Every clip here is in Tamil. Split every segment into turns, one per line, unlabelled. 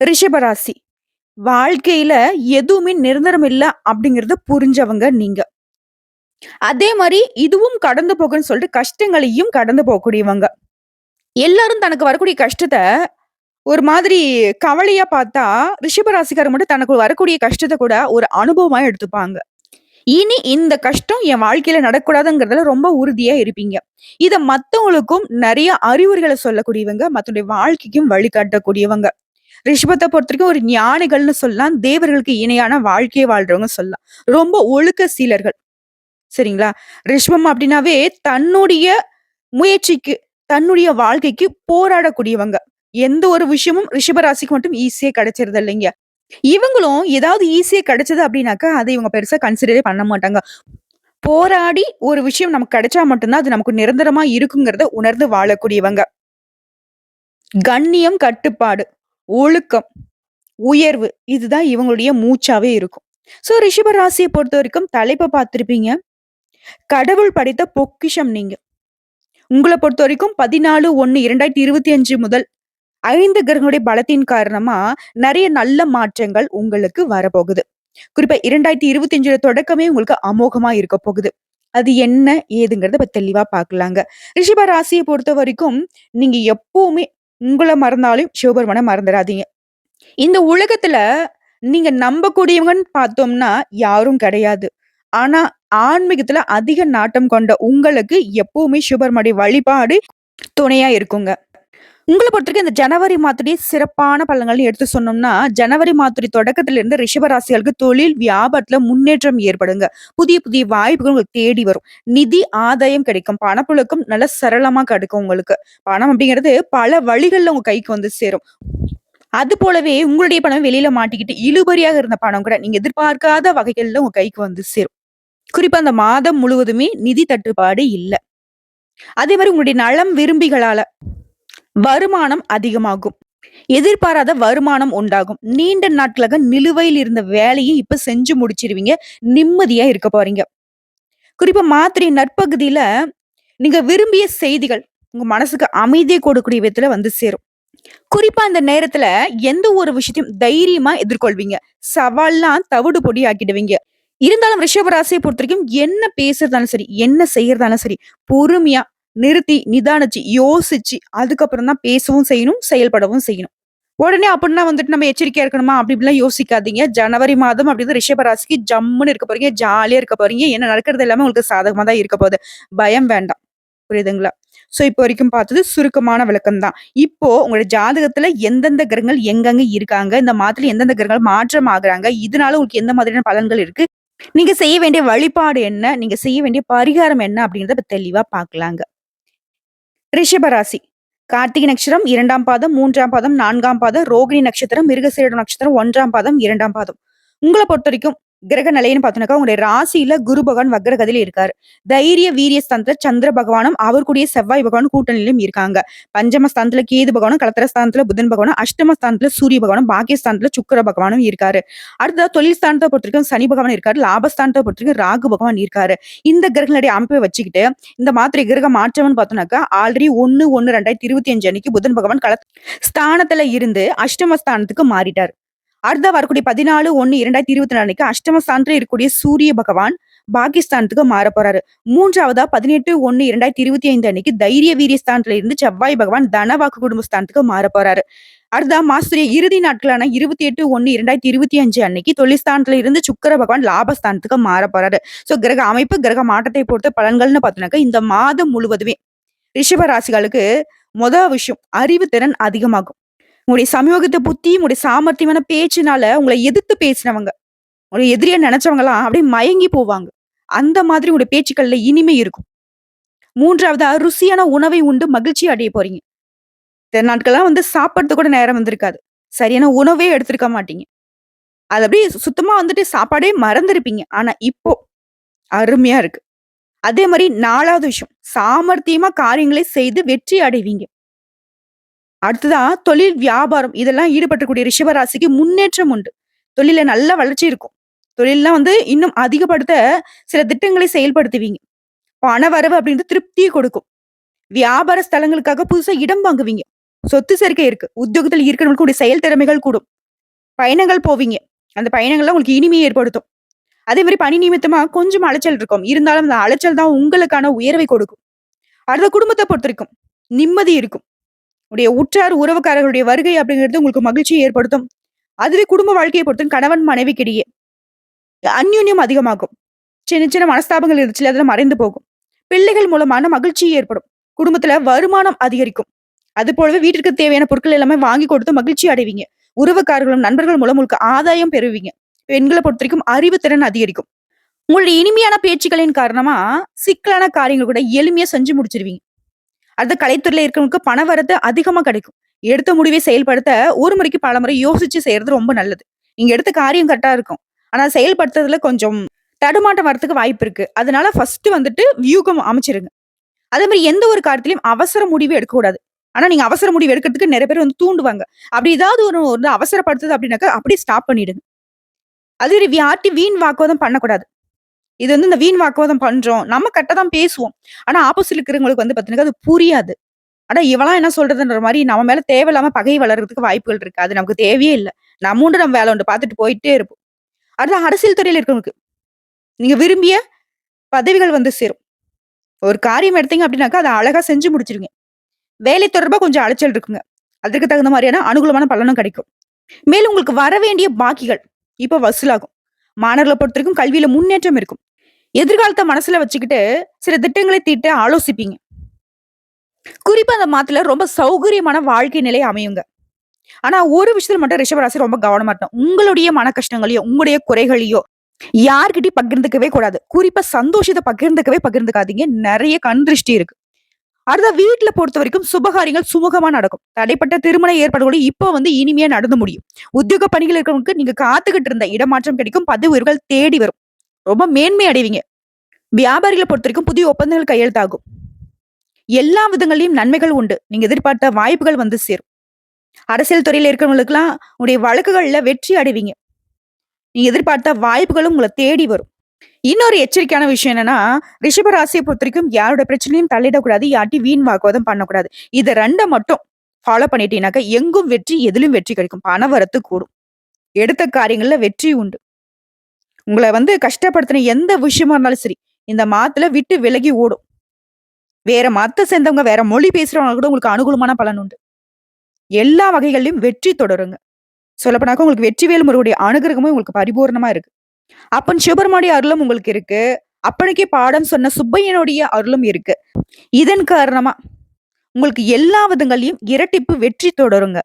ரிஷபராசி. வாழ்க்கையில எதுவுமே நிரந்தரம் இல்லை அப்படிங்கிறத புரிஞ்சவங்க நீங்க. அதே மாதிரி இதுவும் கடந்து போகும்ன்னு சொல்லிட்டு கஷ்டங்களையும் கடந்து போகக்கூடியவங்க. எல்லாரும் தனக்கு வரக்கூடிய கஷ்டத்தை ஒரு மாதிரி கவலையா பார்த்தா, ரிஷபராசிக்காரர் மட்டும் தனக்கு வரக்கூடிய கஷ்டத்தை கூட ஒரு அனுபவமா எடுத்துப்பாங்க. இனி இந்த கஷ்டம் என் வாழ்க்கையில நடக்கூடாதுங்கிறதுல ரொம்ப உறுதியா இருப்பீங்க. இதை மத்தவங்களுக்கும் நிறைய அறிவுரைகளை சொல்லக்கூடியவங்க, மத்தவங்களுடைய வாழ்க்கைக்கும் வழிகாட்டக்கூடியவங்க. ரிஷபத்த பொறுத்தவரைக்கும் ஒரு ஞானிகள்னு சொல்லலாம். தேவர்களுக்கு இணையான வாழ்க்கையை வாழ்றவங்க சொல்லலாம். ரொம்ப ஒழுக்க சீலர்கள். சரிங்களா? ரிஷபம் அப்படின்னாவே தன்னுடைய முயற்சிக்கு, தன்னுடைய வாழ்க்கைக்கு போராடக்கூடியவங்க. எந்த ஒரு விஷயமும் ரிஷப ராசிக்கு மட்டும் ஈஸியா கிடைச்சிருது இல்லைங்க. இவங்களும் ஏதாவது ஈஸியா கிடைச்சது அப்படின்னாக்கா அதை இவங்க பெருசா கன்சிடரே பண்ண மாட்டாங்க. போராடி ஒரு விஷயம் நமக்கு கிடைச்சா மட்டும்தான் அது நமக்கு நிரந்தரமா இருக்குங்கிறத உணர்ந்து வாழக்கூடியவங்க. கண்ணியம், கட்டுப்பாடு, ஒழுக்கம், உயர்வு இதுதான் இவங்களுடைய மூச்சாவே இருக்கும். ஸோ ரிஷப பொறுத்த வரைக்கும் தலைப்பை பார்த்துருப்பீங்க கடவுள் படைத்த பொக்கிஷம் நீங்க. உங்கள பொறுத்தவரைக்கும் 14/1/2025 முதல் ஐந்து கிரகங்களுடைய பலத்தின் காரணமா நிறைய நல்ல மாற்றங்கள் உங்களுக்கு வரப்போகுது. குறிப்பா 2025ல தொடக்கமே உங்களுக்கு அமோகமா இருக்க போகுது. அது என்ன? ஏதுங்கிறத தெளிவா பார்க்கலாங்க. ரிஷப பொறுத்த வரைக்கும் நீங்க எப்பவுமே உங்கள மறந்தாலும் சிவபெருமான மறந்துடாதீங்க இந்த உலகத்துல நீங்க நம்பக்கூடியவங்கன்னு பார்த்தோம்னா யாரும் கிடையாது. ஆனா ஆன்மீகத்துல அதிக நாட்டம் கொண்ட உங்களுக்கு எப்பவுமே சிவபெருமானுடைய வழிபாடு துணையா இருக்குங்க. உங்களை பொறுத்தவரைக்கும் இந்த ஜனவரி மாதத்துடைய சிறப்பான பலன்கள்னு எடுத்து சொன்னோம்னா, ஜனவரி மாதத்துடைய தொடக்கத்திலிருந்து இருந்து ராசிகளுக்கு தொழில், வியாபாரத்துல முன்னேற்றம் ஏற்படுங்க. புதிய புதிய வாய்ப்புகள் உங்களுக்கு தேடி வரும். நிதி ஆதாயம் கிடைக்கும். பணப்புழக்கம் நல்ல சரளமா கிடைக்கும் உங்களுக்கு. பணம் அப்படிங்கிறது பல வழிகள்ல உங்க கைக்கு வந்து சேரும். அது போலவே உங்களுடைய பணம் வெளியில மாட்டிக்கிட்டு இழுபறியாக இருந்த பணம் கூட நீங்க எதிர்பார்க்காத வகைகள்ல உங்க கைக்கு வந்து சேரும். குறிப்பா அந்த மாதம் முழுவதுமே நிதி தட்டுப்பாடு இல்ல. அதே மாதிரி உங்களுடைய நலம் விரும்பிகளால வருமானம் அதிகமாகும். எதிர்பாராத வருமானம் உண்டாகும். நீண்ட நாட்களாக நிலுவையில் இருந்த வேலையை இப்ப செஞ்சு முடிச்சிருவீங்க. நிம்மதியா இருக்க போறீங்க. குறிப்பா மாத்திரை நற்பகுதியில நீங்க விரும்பிய செய்திகள் உங்க மனசுக்கு அமைதியை கொடுக்கக்கூடிய விதத்துல வந்து சேரும். குறிப்பா இந்த நேரத்துல எந்த ஒரு விஷயத்தையும் தைரியமா எதிர்கொள்வீங்க. சவால்லாம் தவிடு பொடி ஆக்கிடுவீங்க. இருந்தாலும் ரிஷபராசியை பொறுத்த வரைக்கும் என்ன பேசுறதாலும் சரி, என்ன செய்யறதாலும் சரி, பொறுமையா நிறுத்தி, நிதானிச்சு, யோசிச்சு அதுக்கப்புறம் தான் பேசவும் செய்யணும், செயல்படவும் செய்யணும். உடனே அப்படின்னா வந்துட்டு நம்ம எச்சரிக்கையா இருக்கணுமா? அப்படி இப்படிலாம் யோசிக்காதீங்க. ஜனவரி மாதம் அப்படின்னு ரிஷபராசிக்கு ஜம்முன்னு இருக்க போறீங்க. ஜாலியா இருக்க போறீங்க. என்ன நடக்கிறது எல்லாமே உங்களுக்கு சாதகமா தான் இருக்க போகுது. பயம் வேண்டாம். புரியுதுங்களா? ஸோ இப்போ வரைக்கும் பார்த்தது சுருக்கமான விளக்கம் தான். இப்போ உங்களோட ஜாதகத்துல எந்தெந்த கிரகங்கள் எங்கெங்க இருக்காங்க? இந்த மாதத்துல எந்தெந்த கிரகங்கள் மாற்றம் ஆகுறாங்க? இதனால உங்களுக்கு எந்த மாதிரியான பலன்கள் இருக்கு? நீங்க செய்ய வேண்டிய வழிபாடு என்ன? நீங்க செய்ய வேண்டிய பரிகாரம் என்ன? அப்படின்றத தெளிவா பார்க்கலாங்க. ரிஷபராசி கார்த்திகை நட்சத்திரம் இரண்டாம் பாதம், மூன்றாம் பாதம், நான்காம் பாதம், ரோகிணி நட்சத்திரம், மிருகசீரிடம் நட்சத்திரம் ஒன்றாம் பாதம், இரண்டாம் பாதம். உங்களை பொறுத்த வரைக்கும் கிரக நிலைன்னு பார்த்தோம்னாக்கா, உங்களுடைய ராசியில குரு பகவான் வக்ரகதியில இருக்காரு. தைரிய, வீரிய ஸ்தானத்துல சந்திர பகவானும், அவர் கூடிய செவ்வாய் பகவானும் கூட்டணியிலும் இருக்காங்க. பஞ்சம ஸ்தானத்துல கேது பகவானும், கலத்திர ஸ்தானத்துல புதன் பகவானும், அஷ்டம ஸ்தானத்துல சூரிய பகவானும், பாக்கிய ஸ்தானத்துல பகவானும் இருக்காரு. அடுத்ததா தொழில் ஸ்தானத்தை பொறுத்திருக்கும் சனி பகவான் இருக்காரு. லாபஸ்தானத்தை பொறுத்திருக்கும் ராகு பகவான் இருக்காரு. இந்த கிரகங்களுடைய அமைப்பை வச்சுக்கிட்டு, இந்த மாத்திரை கிரக மாற்றம்னு பார்த்தோம்னாக்கா, ஆல்ரெடி 1/1/2025 அன்னைக்கு புதன் பகவான் கல ஸ்தானத்துல இருந்து அஷ்டம ஸ்தானத்துக்கு மாறிட்டார் அடுத்ததா வரக்கூடிய 14/1/2024 அன்னைக்கு அஷ்டம ஸ்தானத்துல இருக்கக்கூடிய சூரிய பகவான் பாகிஸ்தானத்துக்கு மாறப் போறாரு. 3வதா 18/1/2025 அன்னைக்கு தைரிய, வீரிய ஸ்தானத்துல இருந்து செவ்வாய் பகவான் தனவாக்கு குடும்பஸ்தானத்துக்கு மாற மாறப் போறாரு. அடுத்ததா மாசத்துடைய இறுதி நாட்களான 28/1/2025 அன்னைக்கு தொழில்ஸ்தானத்துல இருந்து சுக்கர பகவான் லாபஸ்தானத்துக்கு மாறப் போறாரு. ஸோ கிரக அமைப்பு, கிரக மாற்றத்தை பொறுத்த பலன்கள்னு பார்த்தோம்னாக்கா, இந்த மாதம் முழுவதுமே ரிஷப ராசிகளுக்கு மொத விஷயம் அறிவுத்திறன் அதிகமாகும். உங்களுடைய சமூகத்தை புத்தி, உங்களுடைய சாமர்த்தியமான பேச்சுனால உங்களை எதிர்த்து பேசினவங்க, உங்கள எதிரியா நெனச்சவங்கலாம் அப்படியே மயங்கி போவாங்க. அந்த மாதிரி உங்களுடைய பேச்சுக்கள்ல இனிமை இருக்கும். மூன்றாவதா ருசியான உணவை உண்டு மகிழ்ச்சி அடைய போறீங்க. இத்தன நாட்கள்லாம் வந்து சாப்பிட்றது கூட நேரம் வந்திருக்காது. சரியான உணவே எடுத்திருக்க மாட்டீங்க. அது அப்படியே சுத்தமா வந்துட்டு சாப்பாடே மறந்துருப்பீங்க ஆனா இப்போ அருமையா இருக்கு. அதே மாதிரி நாலாவது விஷயம், சாமர்த்தியமா காரியங்களை செய்து வெற்றி அடைவீங்க. அடுத்ததா தொழில், வியாபாரம் இதெல்லாம் ஈடுபட்டக்கூடிய ரிஷபராசிக்கு முன்னேற்றம் உண்டு. தொழில நல்ல வளர்ச்சி இருக்கும். தொழிலெலாம் வந்து இன்னும் அதிகப்படுத்த சில திட்டங்களை செயல்படுத்துவீங்க. பண வரவு அப்படின்றது திருப்தியை கொடுக்கும். வியாபார ஸ்தலங்களுக்காக புதுசா இடம் வாங்குவீங்க. சொத்து சேர்க்கை இருக்கு. உத்தியோகத்தில் இருக்கிறவங்களுக்கு செயல் திறமைகள் கூடும். பயணங்கள் போவீங்க. அந்த பயணங்கள்லாம் உங்களுக்கு இனிமையை ஏற்படுத்தும். அதே மாதிரி பணி நிமித்தமா கொஞ்சம் அலைச்சல் இருக்கும். இருந்தாலும் அந்த அலைச்சல் தான் உங்களுக்கான உயர்வை கொடுக்கும். அடுத்த குடும்பத்தை பொறுத்தவரைக்கும் நிம்மதி இருக்கும். உடைய உற்றார் உறவுக்காரர்களுடைய வருகை அப்படிங்கிறது உங்களுக்கு மகிழ்ச்சியை ஏற்படுத்தும். அதுவே குடும்ப வாழ்க்கையை பொறுத்தும் கணவன் மனைவிக்கிடையே அந்யூன்யம் அதிகமாகும். சின்ன சின்ன மனஸ்தாபங்கள் இருந்துச்சு அதில் மறைந்து போகும். பிள்ளைகள் மூலமான மகிழ்ச்சி ஏற்படும். குடும்பத்துல வருமானம் அதிகரிக்கும். அது போலவே வீட்டிற்கு தேவையான பொருட்கள் எல்லாமே வாங்கி கொடுத்து மகிழ்ச்சி அடைவீங்க. உறவுக்காரர்களும், நண்பர்கள் மூலம் உங்களுக்கு ஆதாயம் பெறுவீங்க. பெண்கள பொறுத்தவரைக்கும் அறிவுத்திறன் அதிகரிக்கும். உங்களுடைய இனிமையான பேச்சுக்களின் காரணமா சிக்கலான காரியங்கள் கூட எளிமையா செஞ்சு முடிச்சிருவீங்க. அடுத்து கலைத்துறையில இருக்கிறவங்களுக்கு பண வரத்து அதிகமா கிடைக்கும். எடுத்த முடிவை செயல்படுத்த ஒரு முறைக்கு பலமுறை யோசிச்சு செய்யறது ரொம்ப நல்லது. நீங்க எடுத்த காரியம் கரெக்டா இருக்கும். ஆனா செயல்படுத்துறதுல கொஞ்சம் தடுமாட்டம் வரத்துக்கு வாய்ப்பு இருக்கு. அதனால ஃபர்ஸ்ட் வந்துட்டு வியூகம் அமைச்சிருங்க. அதே மாதிரி எந்த ஒரு காரியத்திலையும் அவசர முடிவு எடுக்கக்கூடாது. ஆனா நீங்க அவசர முடிவு எடுக்கிறதுக்கு நிறைய பேர் வந்து தூண்டுவாங்க. அப்படி ஏதாவது ஒரு வந்து அவசரப்படுத்துது அப்படின்னாக்கா அப்படியே ஸ்டாப் பண்ணிடுங்க. அது வியாட்டி வீண் வாக்குவாதம் பண்ணக்கூடாது. இது வந்து இந்த வீண் வாக்குவாதம் பண்றோம். நம்ம கரெக்டா தான் பேசுவோம். ஆனா ஆப்போசிட்ல இருக்கிறவங்களுக்கு வந்து பாத்தீங்கன்னா அது புரியாது. ஆனா இவெல்லாம் என்ன சொல்றதுன்ற மாதிரி நம்ம மேல தேவையில்லாம பகை வளர்றதுக்கு வாய்ப்புகள் இருக்கு. அது நமக்கு தேவையே இல்லை நம்ம உண்டு நம்ம வேலை உண்டு பார்த்துட்டு போயிட்டே இருப்போம். அடுத்த அரசியல் துறையில இருக்கிறவங்களுக்கு, நீங்க விரும்பிய பதவிகள் வந்து சேரும். ஒரு காரியம் எடுத்தீங்க அப்படின்னாக்கா, அதை அழகா செஞ்சு முடிச்சிருங்க வேலை தொடர்பாக கொஞ்சம் அலைச்சல் இருக்குங்க. அதற்கு தகுந்த மாதிரியான அனுகூலமான பலனும் கிடைக்கும். மேலும் உங்களுக்கு வர வேண்டிய பாக்கிகள் இப்போ வசூலாகும். மாணவர்கள பொறுத்தவரைக்கும் கல்வியில முன்னேற்றம் இருக்கும். எதிர்காலத்த மனசுல வச்சுக்கிட்டு சில திட்டங்களை தீட்ட ஆலோசிப்பீங்க. குறிப்பா அந்த மாத்துல ரொம்ப சௌகரியமான வாழ்க்கை நிலை அமையுங்க. ஆனா ஒரு விஷயத்துல மட்டும் ரிஷபராசி ரொம்ப கவனமா இருக்கணும். உங்களுடைய மன கஷ்டங்களையோ, உங்களுடைய குறைகளையோ யார்கிட்டயும் பகிர்ந்துக்கவே கூடாது. குறிப்பா சந்தோஷத்தை பகிர்ந்துக்கவே பகிர்ந்துக்காதீங்க. நிறைய கண் திருஷ்டி இருக்கு. அடுத்த வீட்டுல பொறுத்த வரைக்கும் சுபகாரியங்கள் சுமூகமா நடக்கும். தடைப்பட்ட திருமண ஏற்பாடுகளும் இப்போ வந்து இனிமையா நடந்து முடியும். உத்தியோக பணிகள் இருக்கிறவங்களுக்கு நீங்க காத்துக்கிட்டு இருந்த இடமாற்றம் கிடைக்கும். பதவி உயர்வுகள் தேடி வரும். ரொம்ப மேன்மை அடைவீங்க. வியாபாரிகள பொறுத்தவரைக்கும் புதிய ஒப்பந்தங்கள் கையெழுத்தாகும். எல்லா விதங்களிலும் நன்மைகள் உண்டு. நீங்க எதிர்பார்த்த வாய்ப்புகள் வந்து சேரும். அரசியல் துறையில இருக்கிறவங்களுக்கெல்லாம் உங்களுடைய வழக்குகள்ல வெற்றி அடைவீங்க. நீங்க எதிர்பார்த்த வாய்ப்புகளும் உங்களை தேடி வரும். இன்னொரு எச்சரிக்கையான விஷயம் என்னன்னா, ரிஷபராசியை பொறுத்த பொறுத்தவரைக்கும் யாரோட பிரச்சனையும் தள்ளிடக்கூடாது யார்ட்டி வீண் வாக்குவாதம் பண்ணக்கூடாது. இதை ரெண்டை மட்டும் ஃபாலோ பண்ணிட்டீங்கன்னாக்கா, எங்கும் வெற்றி, எதிலும் வெற்றி கிடைக்கும். பண வரத்து கூடும். எடுத்த காரியங்கள்ல வெற்றி உண்டு. உங்களை வந்து கஷ்டப்படுத்தின எந்த விஷயமா இருந்தாலும் சரி, இந்த மாத்துல விட்டு விலகி ஓடும். வேற மத்த சேர்ந்தவங்க, வேற மொழி பேசுறவங்க கூட உங்களுக்கு அனுகூலமான பலன் உண்டு. எல்லா வகைகளிலும் வெற்றி தொடருங்க. சொல்லப்போனாக்கா உங்களுக்கு வெற்றிவேல் முருகனுடைய அனுகிரகமும் உங்களுக்கு பரிபூர்ணமா இருக்கு. அப்பன் சிவபெருமானுடைய அருளும் உங்களுக்கு இருக்கு. அப்பனுக்கே பாடம் சொன்ன சுப்பையனுடைய அருளும் இருக்கு. இதன் காரணமா உங்களுக்கு எல்லா விதங்களையும் இரட்டிப்பு வெற்றி தொடருங்க.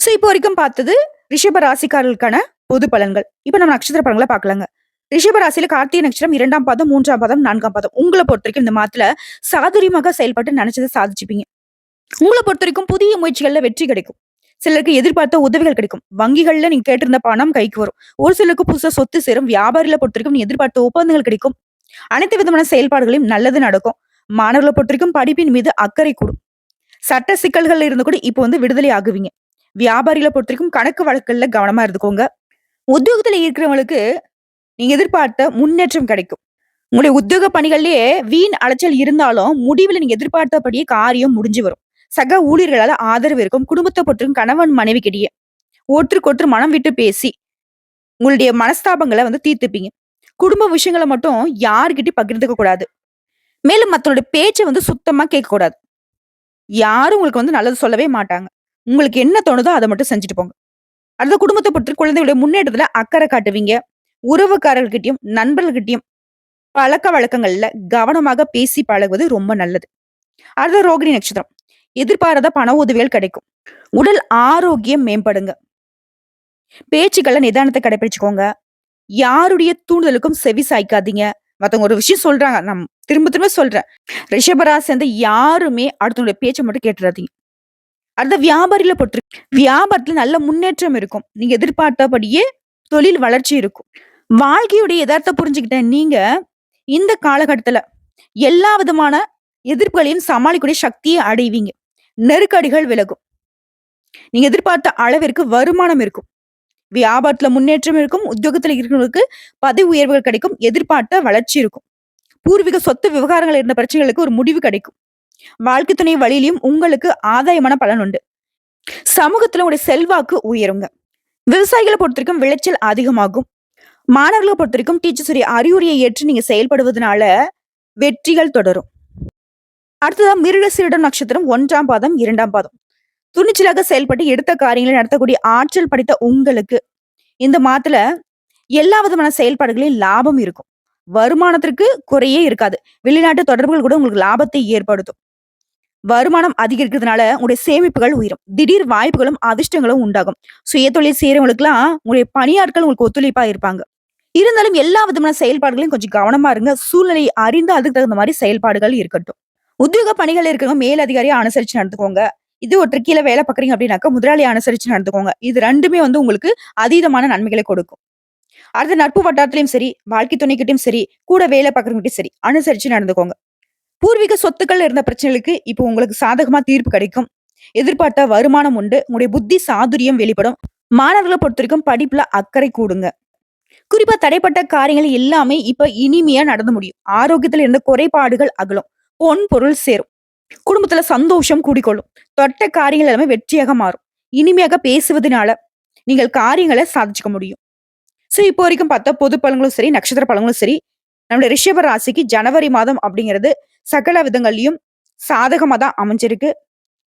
சோ இப்போ வரைக்கும் பார்த்தது ரிஷப ராசிக்காரர்களுக்கான பொது பலன்கள். இப்ப நம்ம நட்சத்திர பலன்களை பார்க்கலாங்க. ரிஷபராசியில கார்த்திகை நட்சத்திரம் இரண்டாம் பாதம், மூன்றாம் பாதம், நான்காம் பாதம். உங்கள பொறுத்தவரைக்கும் இந்த மாதத்துல சாதுரியமாக செயல்பட்டு நினைச்சத சாதிச்சுப்பீங்க. பொறுத்த வரைக்கும் புதிய முயற்சிகள்ல வெற்றி கிடைக்கும். சிலருக்கு எதிர்பார்த்த உதவிகள் கிடைக்கும். வங்கிகள்ல நீங்க கேட்டிருந்த பணம் கைக்கு வரும். ஒரு சிலருக்கு புதுசா சொத்து சேரும். வியாபாரிகள பொறுத்த வரைக்கும் எதிர்பார்த்த ஒப்பந்தங்கள் கிடைக்கும். அனைத்து விதமான செயல்பாடுகளையும் நல்லது நடக்கும். மாணவர்களை பொறுத்த வரைக்கும் படிப்பின் மீது அக்கறை கூடும். சட்ட சிக்கல்கள்ல இருந்து கூட இப்போ வந்து விடுதலை ஆகுவீங்க. பொறுத்த வரைக்கும் கணக்கு வழக்குகள்ல கவனமா இருந்துக்கோங்க. உத்தியோகத்துல இருக்கிறவங்களுக்கு நீங்க எதிர்பார்த்த முன்னேற்றம் கிடைக்கும். உங்களுடைய உத்தியோக பணிகள்லயே வீண் அலைச்சல் இருந்தாலும், முடிவில் நீங்க எதிர்பார்த்தபடியே காரியம் முடிஞ்சு வரும். சக ஊழியர்களால் ஆதரவு இருக்கும். குடும்பத்தை பொறுத்தவரைக்கும் கணவன் மனைவிக்கிடையே ஒருத்தருக்கு ஒருத்தர் மனம் விட்டு பேசி, உங்களுடைய மனஸ்தாபங்களை வந்து தீர்த்துப்பீங்க. குடும்ப விஷயங்கள மட்டும் யார்கிட்டயும் பகிர்ந்துக்க கூடாது. மேலும் மற்றவருடைய பேச்சை வந்து சுத்தமா கேட்கக்கூடாது. யாரும் உங்களுக்கு வந்து நல்லது சொல்லவே மாட்டாங்க. உங்களுக்கு என்ன தோணுதோ அதை மட்டும் செஞ்சுட்டு போங்க. அடுத்த குடும்பத்த பொறுத்தவரைக்கும் குழந்தைகளுடைய முன்னேற்றத்துல அக்கறை காட்டுவீங்க. உறவுக்காரர்கிட்டயும், நண்பர்கள்கிட்டயும் பழக்க வழக்கங்கள்ல கவனமாக பேசி பழகுவது ரொம்ப நல்லது. அடுத்த ரோகிணி நட்சத்திரம். எதிர்பாராத பண உதவிகள் கிடைக்கும். உடல் ஆரோக்கியம் மேம்படுங்க. பேச்சுக்கள நிதானத்தை கடைபிடிச்சுக்கோங்க. யாருடைய தூண்டுதலுக்கும் செவி சாய்க்காதீங்க. மத்தவங்க ஒரு விஷயம் சொல்றாங்க. நான் திரும்ப திரும்ப சொல்றேன். ரிஷபராசி சேர்ந்த யாருமே அடுத்தவங்களுடைய பேச்சை மட்டும் கேட்டுறாதீங்க. அடுத்த வியாபாரியில பொறுத்தவரைக்கும் வியாபாரத்துல நல்ல முன்னேற்றம் இருக்கும். நீங்க எதிர்பார்த்தபடியே தொழில் வளர்ச்சி இருக்கும். வாழ்க்கையுடைய எதார்த்தம் புரிஞ்சுக்கிட்ட நீங்க, இந்த காலகட்டத்துல எல்லா விதமான எதிர்ப்புகளையும் சமாளிக்கூடிய சக்தியை அடைவீங்க. நெருக்கடிகள் விலகும். நீங்க எதிர்பார்த்த அளவிற்கு வருமானம் இருக்கும். வியாபாரத்துல முன்னேற்றம் இருக்கும். உத்தியோகத்துல இருக்கிறவங்களுக்கு பதவி உயர்வுகள் கிடைக்கும். எதிர்பார்த்த வளர்ச்சி இருக்கும். பூர்வீக சொத்து விவகாரங்கள் இருந்த பிரச்சனைகளுக்கு ஒரு முடிவு கிடைக்கும். வாழ்க்கை துணை வழியிலும் உங்களுக்கு ஆதாயமான பலன் உண்டு. சமூகத்துல உங்களுடைய செல்வாக்கு உயருங்க. விவசாயிகளை பொறுத்தவரைக்கும் விளைச்சல் அதிகமாகும். மாணவர்களை பொறுத்தவரைக்கும் டீச்சர்ஸுடைய அறிவுரையை ஏற்று நீங்க செயல்படுவதனால வெற்றிகள் தொடரும். அடுத்ததா மிருகசீரிடம் நட்சத்திரம் ஒன்றாம் பாதம் இரண்டாம் பாதம். துணிச்சலாக செயல்பட்டு எடுத்த காரியங்களை நடத்தக்கூடிய ஆற்றல் படைத்த உங்களுக்கு இந்த மாதத்துல எல்லா விதமான செயல்பாடுகளிலும் லாபம் இருக்கும். வருமானத்திற்கு குறையே இருக்காது. வெளிநாட்டு தொடர்புகள் கூட உங்களுக்கு லாபத்தை ஏற்படுத்தும். வருமானம் அதிகரிக்கிறதுனால உங்களுடைய சேமிப்புகள் உயரும். திடீர் வாய்ப்புகளும் அதிர்ஷ்டங்களும் உண்டாகும். சுய தொழில் செய்யறவங்களுக்குலாம் உங்களுடைய பணியாட்கள் உங்களுக்கு ஒத்துழைப்பா இருப்பாங்க. இருந்தாலும் எல்லா விதமான செயல்பாடுகளையும் கொஞ்சம் கவனமா இருங்க. சூழ்நிலையை அறிந்து அதுக்கு தகுந்த மாதிரி செயல்பாடுகள் இருக்கட்டும். உத்தியோக பணிகள் இருக்கிறவங்க மேல் அதிகாரியை அனுசரிச்சு நடந்துக்கோங்க. இது ஒருத்தர் கீழே வேலை பார்க்குறீங்க அப்படின்னாக்கா முதலாளியை அனுசரிச்சு நடந்துக்கோங்க. இது ரெண்டுமே வந்து உங்களுக்கு அதீதமான நன்மைகளை கொடுக்கும். அடுத்த நட்பு வட்டாரத்திலையும் சரி வாழ்க்கை துணைக்கிட்டையும் சரி கூட வேலை பார்க்குறவங்ககிட்டையும் சரி அனுசரிச்சு நடந்துக்கோங்க. பூர்வீக சொத்துக்கள் இருந்த பிரச்சனைகளுக்கு இப்போ உங்களுக்கு சாதகமா தீர்ப்பு கிடைக்கும். எதிர்பார்த்த வருமானம் உண்டு. உங்களுடைய புத்தி சாதுரியம் வெளிப்படும். மாணவர்களை பொறுத்த வரைக்கும் படிப்புல அக்கறை கூடுங்க. குறிப்பா தடைப்பட்ட காரியங்கள் எல்லாமே இப்ப இனிமையா நடந்து முடியும். ஆரோக்கியத்துல இருந்த குறைபாடுகள் அகலும். பொன் பொருள் சேரும். குடும்பத்துல சந்தோஷம் கூடிக்கொள்ளும். தொட்ட காரியங்கள் எல்லாமே வெற்றியாக மாறும். இனிமையாக பேசுவதனால நீங்கள் காரியங்களை சாதிச்சுக்க முடியும். ஸோ இப்போ வரைக்கும் பார்த்தா பொது பழங்களும் சரி நட்சத்திர பழங்களும் சரி. நம்மளுடைய ரிஷப ராசிக்கு ஜனவரி மாதம் அப்படிங்கிறது சகல விதங்கள்லையும் சாதகமாக தான் அமைஞ்சிருக்கு.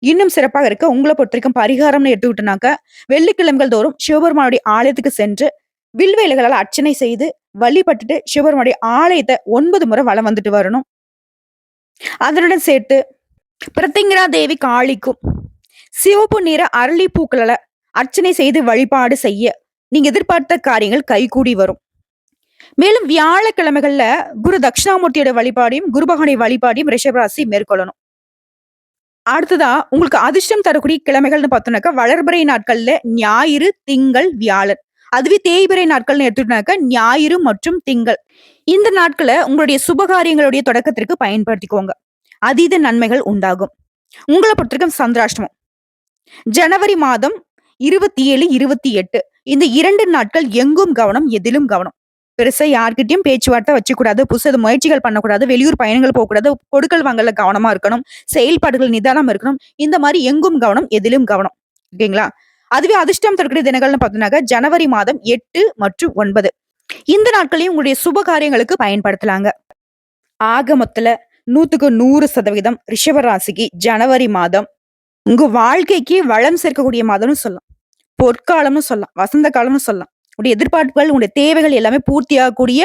இன்னும் சிறப்பாக இருக்க உங்களை பொறுத்த வரைக்கும் பரிகாரம்னு எடுத்துக்கிட்டோம்னாக்க வெள்ளிக்கிழமைகள் தோறும் சிவபெருமானுடைய ஆலயத்துக்கு சென்று வில்வேலைகளால் அர்ச்சனை செய்து வழிபட்டுட்டு சிவபெருமானுடைய ஆலயத்தை ஒன்பது முறை வளம் வந்துட்டு வரணும். அதனுடன் சேர்த்து பிரத்திங்கரா தேவி காளிக்கும் சிவப்பு நிற அரளி பூக்களால அர்ச்சனை செய்து வழிபாடு செய்ய நீங்க எதிர்பார்த்த காரியங்கள் கைகூடி வரும். மேலும் வியாழக்கிழமைகள்ல குரு தட்சிணாமூர்த்தியோட வழிபாடையும் குருபகனை வழிபாடையும் ரிஷபராசி மேற்கொள்ளணும். அடுத்ததா உங்களுக்கு அதிர்ஷ்டம் தரக்கூடிய கிழமைகள்னு பார்த்தோம்னாக்கா வளர்பிறை நாட்கள்ல ஞாயிறு திங்கள் வியாழன். அதுவே தேய்பிறை நாட்கள்னு எடுத்துட்டோம்னாக்கா ஞாயிறு மற்றும் திங்கள். இந்த நாட்களை உங்களுடைய சுபகாரியங்களுடைய தொடக்கத்திற்கு பயன்படுத்திக்கோங்க. அதீத நன்மைகள் உண்டாகும். உங்களை பொறுத்தவரைக்கும் சந்திராஷ்டமம். ஜனவரி மாதம் இருபத்தி ஏழு இருபத்தி எட்டு. இந்த இரண்டு நாட்கள் எங்கும் கவனம் எதிலும் கவனம். பெருசா யார்கிட்டயும் பேச்சுவார்த்தை வச்சுக்கூடாது புதுசது முயற்சிகள் பண்ணக்கூடாது வெளியூர் பயணங்கள் போகக்கூடாது கொடுக்கல் வாங்கல கவனமா இருக்கணும் செயல்பாடுகள் நிதானம் இருக்கணும் இந்த மாதிரி எங்கும் கவனம் எதிலும் கவனம். ஓகேங்களா? அதுவே அதிர்ஷ்டம் தரக்கூடிய தினங்கள்னு பார்த்தோம்னாக்க ஜனவரி மாதம் எட்டு மற்றும் ஒன்பது. இந்த நாட்களையும் உங்களுடைய சுப காரியங்களுக்கு பயன்படுத்தலாங்க. ஆக மொத்தல நூத்துக்கு நூறு சதவீதம் ரிஷபராசிக்கு ஜனவரி மாதம் உங்க வாழ்க்கைக்கு வளம் சேர்க்கக்கூடிய மாதம்னு சொல்லலாம். பொற்காலம்னு சொல்லலாம் வசந்த காலம்னு சொல்லலாம். உடைய எதிர்பார்ப்புகள் உடைய தேவைகள் எல்லாமே பூர்த்தியாகக்கூடிய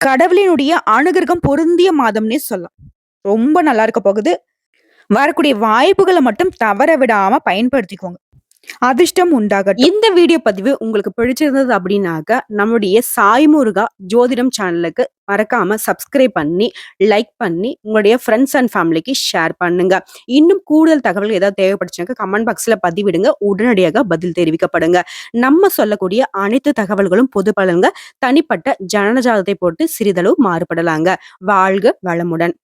கடவுளினுடைய அனுகிரகம் பொருந்திய மாதம்னே சொல்லலாம். ரொம்ப நல்லா இருக்க போகுது. வரக்கூடிய வாய்ப்புகளை மட்டும் தவற விடாம பயன்படுத்திக்கோங்க. அதிர்ஷ்டம் உண்டாகட்டும். இந்த வீடியோ பதிவு உங்களுக்கு பிடிச்சிருந்தது அப்படின்னாக்க நம்முடைய சாய்முருகா ஜோதிடம் சேனலுக்கு மறக்காம சப்ஸ்கிரைப் பண்ணி லைக் பண்ணி உங்களுடைய ஃப்ரெண்ட்ஸ் அண்ட் ஃபேமிலிக்கு ஷேர் பண்ணுங்க. இன்னும் கூடுதல் தகவல் ஏதாவது தேவைப்படுச்சுனாக்க கமெண்ட் பாக்ஸ்ல பதிவிடுங்க. உடனடியாக பதில் தெரிவிக்கப்படுங்க. நம்ம சொல்லக்கூடிய அனைத்து தகவல்களும் பொது பலன்க தனிப்பட்ட ஜனனஜாதத்தை போட்டு சிறிதளவு மாறுபடலாங்க. வாழ்க வளமுடன்.